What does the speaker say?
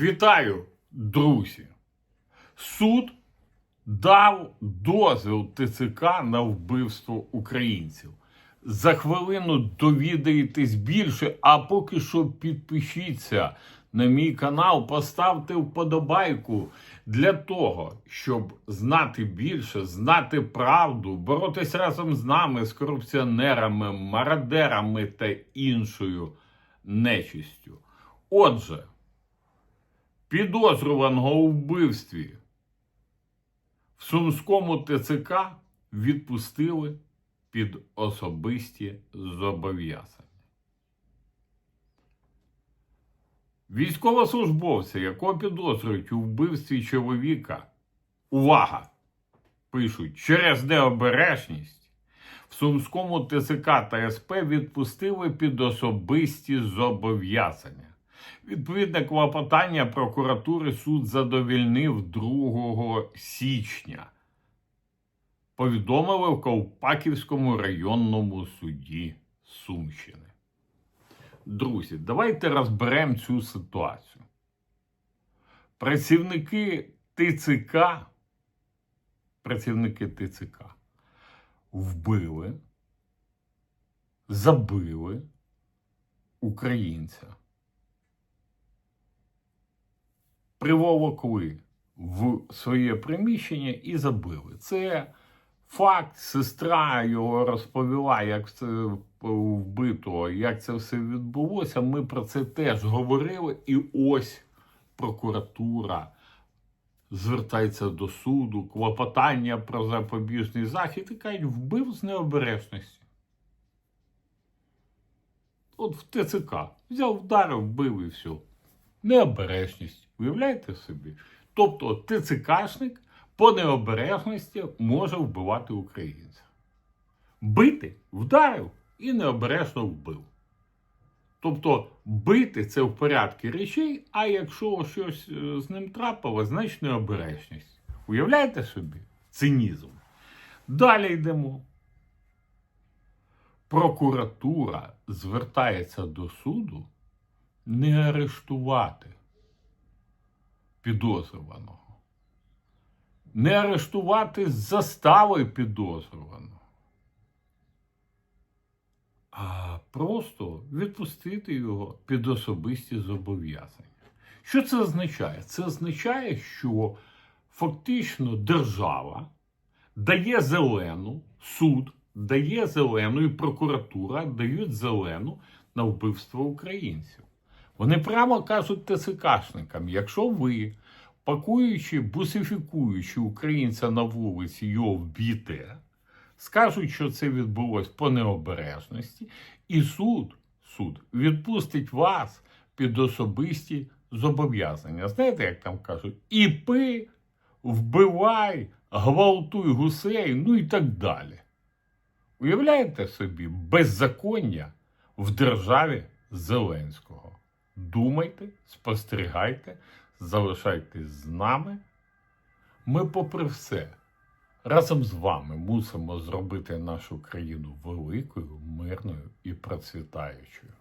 Вітаю, друзі! Суд дав дозвіл ТЦК на вбивство українців. За хвилину довідаєтесь більше, а поки що підпишіться на мій канал, поставте вподобайку для того, щоб знати більше, знати правду, боротись разом з нами, з корупціонерами, мародерами та іншою нечистю. Отже, підозрюваного у вбивстві в Сумському ТЦК відпустили під особисті зобов'язання. Військовослужбовця, якого підозрюють у вбивстві чоловіка, увага! Пишуть, через необережність в Сумському ТЦК та СП відпустили під особисті зобов'язання. Відповідне клопотання прокуратури суд задовільнив 2 січня. Повідомили в Ковпаківському районному суді Сумщини. Друзі, давайте розберемо цю ситуацію. Працівники ТЦК, працівники ТЦК вбили, забили українця. Приволокли в своє приміщення і забили. Це факт. Сестра його розповіла, як це вбито, як це все відбулося. Ми про це теж говорили. І ось прокуратура звертається до суду, клопотання про запобіжний захід і кажуть, вбив з необережності. От в ТЦК взяв, вдарив, вбив і все необережність. Уявляєте собі? Тобто ТЦКшник по необережності може вбивати українця. Бити вдарив і необережно вбив. Тобто бити це в порядку речей, а якщо щось е, з ним трапило, значить необережність. Уявляєте собі? Цинізм. Далі йдемо. Прокуратура звертається до суду не арештувати підозрюваного, не арештувати з застави підозрюваного, а просто відпустити його під особисті зобов'язання. Що це означає? Це означає, що фактично держава дає зелену, суд дає зелену і прокуратура дають зелену на вбивство українців. Вони прямо кажуть ТЦКшникам, якщо ви, пакуючи, бусифікуючи українця на вулиці, його вб'єте, скажуть, що це відбулось по необережності, і суд, суд відпустить вас під особисті зобов'язання. Знаєте, як там кажуть, і пи, вбивай, гвалтуй гусей, ну і так далі. Уявляєте собі, беззаконня в державі Зеленського. Думайте, спостерігайте, залишайтесь з нами. Ми, попри все, разом з вами мусимо зробити нашу країну великою, мирною і процвітаючою.